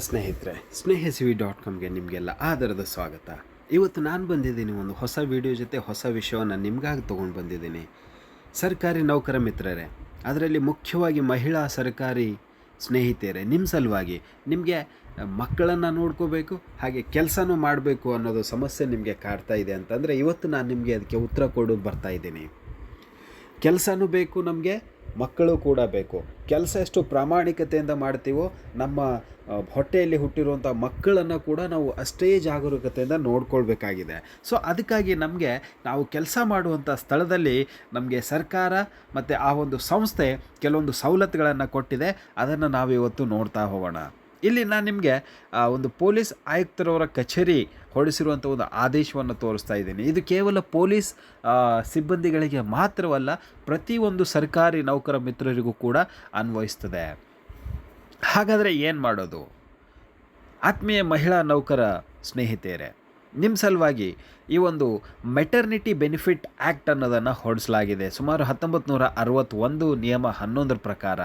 ಸ್ನೇಹಿತರೆ, ಸ್ನೇಹಸಿವಿ ಡಾಟ್ ಕಾಮ್ಗೆ ನಿಮಗೆಲ್ಲ ಆಧಾರದ ಸ್ವಾಗತ. ಇವತ್ತು ನಾನು ಬಂದಿದ್ದೀನಿ ಒಂದು ಹೊಸ ವಿಡಿಯೋ ಜೊತೆ ಹೊಸ ವಿಷಯವನ್ನು ನಿಮಗಾಗಿ ತೊಗೊಂಡು ಬಂದಿದ್ದೀನಿ. ಸರ್ಕಾರಿ ನೌಕರ ಮಿತ್ರರೇ, ಅದರಲ್ಲಿ ಮುಖ್ಯವಾಗಿ ಮಹಿಳಾ ಸರ್ಕಾರಿ ಸ್ನೇಹಿತೆಯರೇ ನಿಮ್ಮ ಸಲುವಾಗಿ ನಿಮಗೆ ಮಕ್ಕಳನ್ನು ನೋಡ್ಕೋಬೇಕು, ಹಾಗೆ ಕೆಲಸನೂ ಮಾಡಬೇಕು ಅನ್ನೋದು ಸಮಸ್ಯೆ ನಿಮಗೆ ಕಾಡ್ತಾ ಇದೆ ಅಂತಂದರೆ ಇವತ್ತು ನಾನು ನಿಮಗೆ ಅದಕ್ಕೆ ಉತ್ತರ ಕೊಡೋದು ಬರ್ತಾ ಇದ್ದೀನಿ. ಕೆಲಸನೂ ಬೇಕು ನಮಗೆ ಮಕ್ಕಳು ಕೂಡ ಬೇಕು. ಕೆಲಸ ಎಷ್ಟು ಪ್ರಾಮಾಣಿಕತೆಯಿಂದ ಮಾಡ್ತೀವೋ ನಮ್ಮ ಹೊಟ್ಟೆಯಲ್ಲಿ ಹುಟ್ಟಿರುವಂಥ ಮಕ್ಕಳನ್ನು ಕೂಡ ನಾವು ಅಷ್ಟೇ ಜಾಗರೂಕತೆಯಿಂದ ನೋಡ್ಕೊಳ್ಬೇಕಾಗಿದೆ. ಸೊ, ಅದಕ್ಕಾಗಿ ನಮಗೆ ನಾವು ಕೆಲಸ ಮಾಡುವಂಥ ಸ್ಥಳದಲ್ಲಿ ನಮಗೆ ಸರ್ಕಾರ ಮತ್ತು ಆ ಒಂದು ಸಂಸ್ಥೆ ಕೆಲವೊಂದು ಸವಲತ್ತುಗಳನ್ನು ಕೊಟ್ಟಿದೆ. ಅದನ್ನು ನಾವು ಇವತ್ತು ನೋಡ್ತಾ ಹೋಗೋಣ. ಇಲ್ಲಿ ನಾನು ನಿಮಗೆ ಒಂದು ಪೊಲೀಸ್ ಆಯುಕ್ತರವರ ಕಚೇರಿ ಹೊರಡಿಸಿರುವಂಥ ಒಂದು ಆದೇಶವನ್ನು ತೋರಿಸ್ತಾ ಇದ್ದೀನಿ. ಇದು ಕೇವಲ ಪೊಲೀಸ್ ಸಿಬ್ಬಂದಿಗಳಿಗೆ ಮಾತ್ರವಲ್ಲ, ಪ್ರತಿಯೊಂದು ಸರ್ಕಾರಿ ನೌಕರ ಮಿತ್ರರಿಗೂ ಕೂಡ ಅನ್ವಯಿಸ್ತದೆ. ಹಾಗಾದರೆ ಏನು ಮಾಡೋದು? ಆತ್ಮೀಯ ಮಹಿಳಾ ನೌಕರ ಸ್ನೇಹಿತೆಯರೇ ನಿಮ್ಮ ಸಲುವಾಗಿ ಈ ಒಂದು ಮೆಟರ್ನಿಟಿ ಬೆನಿಫಿಟ್ ಆ್ಯಕ್ಟ್ ಅನ್ನೋದನ್ನು ಹೊರಡಿಸಲಾಗಿದೆ ಸುಮಾರು ಹತ್ತೊಂಬತ್ತು ನೂರ ಅರವತ್ತೊಂದು ನಿಯಮ ಹನ್ನೊಂದರ ಪ್ರಕಾರ.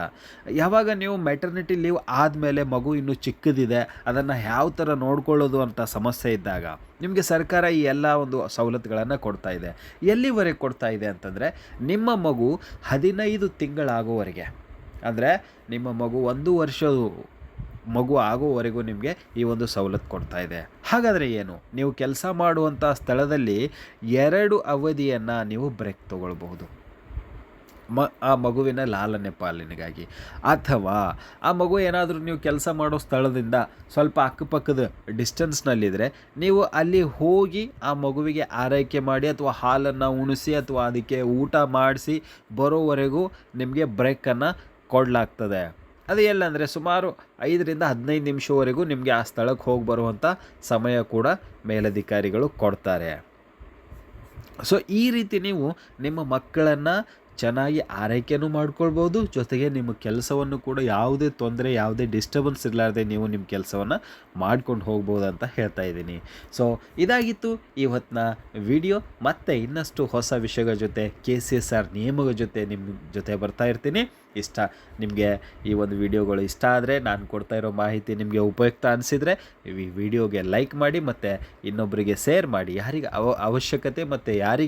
ಯಾವಾಗ ನೀವು ಮೆಟರ್ನಿಟಿ ಲೀವ್ ಆದಮೇಲೆ ಮಗು ಇನ್ನೂ ಚಿಕ್ಕದಿದೆ, ಅದನ್ನು ಯಾವ ಥರ ನೋಡ್ಕೊಳ್ಳೋದು ಅಂತ ಸಮಸ್ಯೆ ಇದ್ದಾಗ ನಿಮಗೆ ಸರ್ಕಾರ ಈ ಎಲ್ಲ ಒಂದು ಸವಲತ್ತುಗಳನ್ನು ಕೊಡ್ತಾ ಇದೆ. ಎಲ್ಲಿವರೆಗೆ ಕೊಡ್ತಾ ಇದೆ ಅಂತಂದರೆ ನಿಮ್ಮ ಮಗು ಹದಿನೈದು ತಿಂಗಳಾಗುವವರೆಗೆ ಅಂದರೆ ನಿಮ್ಮ ಮಗು ಒಂದು ವರ್ಷ ಮಗು ಆಗುವವರೆಗೂ ನಿಮಗೆ ಈ ಒಂದು ಸವಲತ್ತು ಕೊಡ್ತಾ ಇದೆ. ಹಾಗಾದರೆ ಏನು? ನೀವು ಕೆಲಸ ಮಾಡುವಂಥ ಸ್ಥಳದಲ್ಲಿ ಎರಡು ಅವಧಿಯನ್ನು ನೀವು ಬ್ರೇಕ್ ತಗೊಳ್ಬಹುದು. ಮ, ಆ ಮಗುವಿನ ಲಾಲನೆ ಪಾಲನೆಗಾಗಿ. ಅಥವಾ ಆ ಮಗು ಏನಾದರೂ ನೀವು ಕೆಲಸ ಮಾಡೋ ಸ್ಥಳದಿಂದ ಸ್ವಲ್ಪ ಅಕ್ಕಪಕ್ಕದ ಡಿಸ್ಟೆನ್ಸ್ನಲ್ಲಿದ್ದರೆ ನೀವು ಅಲ್ಲಿ ಹೋಗಿ ಆ ಮಗುವಿಗೆ ಆರೈಕೆ ಮಾಡಿ ಅಥವಾ ಹಾಲನ್ನು ಉಣಿಸಿ ಅಥವಾ ಅದಕ್ಕೆ ಊಟ ಮಾಡಿಸಿ ಬರೋವರೆಗೂ ನಿಮಗೆ ಬ್ರೇಕನ್ನು ಕೊಡಲಾಗ್ತದೆ. ಅದು ಎಲ್ಲಂದರೆ ಸುಮಾರು ಐದರಿಂದ ಹದಿನೈದು ನಿಮಿಷವರೆಗೂ ನಿಮಗೆ ಆ ಸ್ಥಳಕ್ಕೆ ಹೋಗಿ ಬರುವಂಥ ಸಮಯ ಕೂಡ ಮೇಲಧಿಕಾರಿಗಳು ಕೊಡ್ತಾರೆ. ಸೊ ಈ ರೀತಿ ನೀವು ನಿಮ್ಮ ಮಕ್ಕಳನ್ನು ಚೆನ್ನಾಗಿ ಆರೈಕೆಯೂ ಮಾಡ್ಕೊಳ್ಬೋದು. ಜೊತೆಗೆ ನಿಮ್ಮ ಕೆಲಸವನ್ನು ಕೂಡ ಯಾವುದೇ ತೊಂದರೆ, ಯಾವುದೇ ಡಿಸ್ಟರ್ಬೆನ್ಸ್ ಇರಲಾರ್ದೆ ನೀವು ನಿಮ್ಮ ಕೆಲಸವನ್ನು ಮಾಡ್ಕೊಂಡು ಹೋಗ್ಬೋದು ಅಂತ ಹೇಳ್ತಾ ಇದ್ದೀನಿ. ಸೊ ಇದಾಗಿತ್ತು ಇವತ್ತಿನ ವಿಡಿಯೋ ಮತ್ತು ಇನ್ನಷ್ಟು ಹೊಸ ವಿಷಯಗಳ ಜೊತೆ ಕೆ ಸಿ ಎಸ್ ಆರ್ ನಿಯಮಗಳ ಜೊತೆ ನಿಮ್ಮ ಜೊತೆ ಬರ್ತಾ ಇರ್ತೀನಿ. ಇಷ್ಟ ನಿಮಗೆ ಈ ಒಂದು ವಿಡಿಯೋಗಳು ಇಷ್ಟ ಆದರೆ, ನಾನು ಕೊಡ್ತಾ ಇರೋ ಮಾಹಿತಿ ನಿಮಗೆ ಉಪಯುಕ್ತ ಅನಿಸಿದರೆ, ಈ ವಿಡಿಯೋಗೆ ಲೈಕ್ ಮಾಡಿ ಮತ್ತು ಇನ್ನೊಬ್ಬರಿಗೆ ಶೇರ್ ಮಾಡಿ. ಯಾರಿಗೆ ಅವ, ಅವಶ್ಯಕತೆ ಮತ್ತು ಯಾರಿಗೆ